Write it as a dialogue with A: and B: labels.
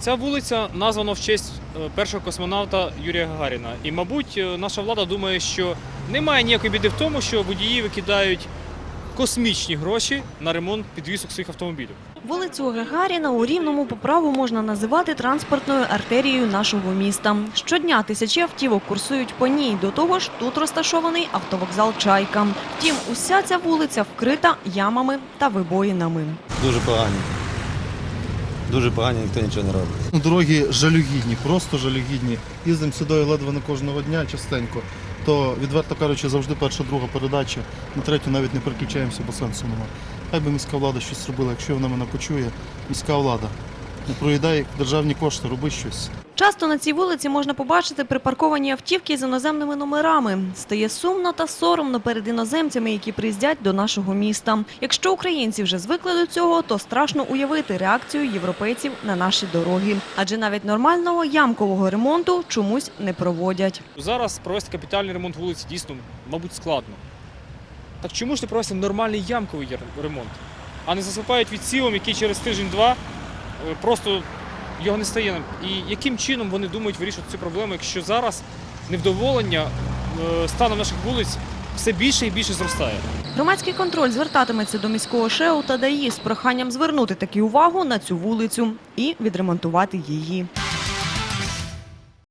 A: Ця вулиця названа в честь е, першого космонавта Юрія Гагаріна. І, мабуть, е, наша влада думає, що немає ніякої біди в тому, що водії викидають космічні гроші на ремонт підвісок своїх автомобілів.
B: Вулицю Гагаріна у Рівному по праву можна називати транспортною артерією нашого міста. Щодня тисячі автівок курсують по ній. До того ж, тут розташований автовокзал Чайка. Втім, уся ця вулиця вкрита ямами та вибоїнами.
C: Дуже погані. Дуже погані, ніхто нічого не робить.
D: Ну, Дороги жалюгідні, просто жалюгідні. Їздимо сюди ледве не кожного дня частенько. То, відверто кажучи, завжди перша, друга передача. На третю навіть не переключаємося, бо сенсу немає. Хай би міська влада щось робила, якщо вона мене почує. Міська влада. Не проїдай державні кошти, роби щось.
B: Часто на цій вулиці можна побачити припарковані автівки з іноземними номерами. Стає сумно та соромно перед іноземцями, які приїздять до нашого міста. Якщо українці вже звикли до цього, то страшно уявити реакцію європейців на наші дороги. Адже навіть нормального ямкового ремонту чомусь не проводять.
A: Зараз провести капітальний ремонт вулиці дійсно, мабуть, складно. Так чому ж не провести нормальний ямковий ремонт, а не засипають відсілом, який через тиждень-два просто його не стає. І яким чином вони думають вирішувати цю проблему, якщо зараз невдоволення е, станом наших вулиць все більше і більше зростає?
B: Громадський контроль звертатиметься до міського ШЕУ та ДАІ з проханням звернути таки увагу на цю вулицю і відремонтувати її.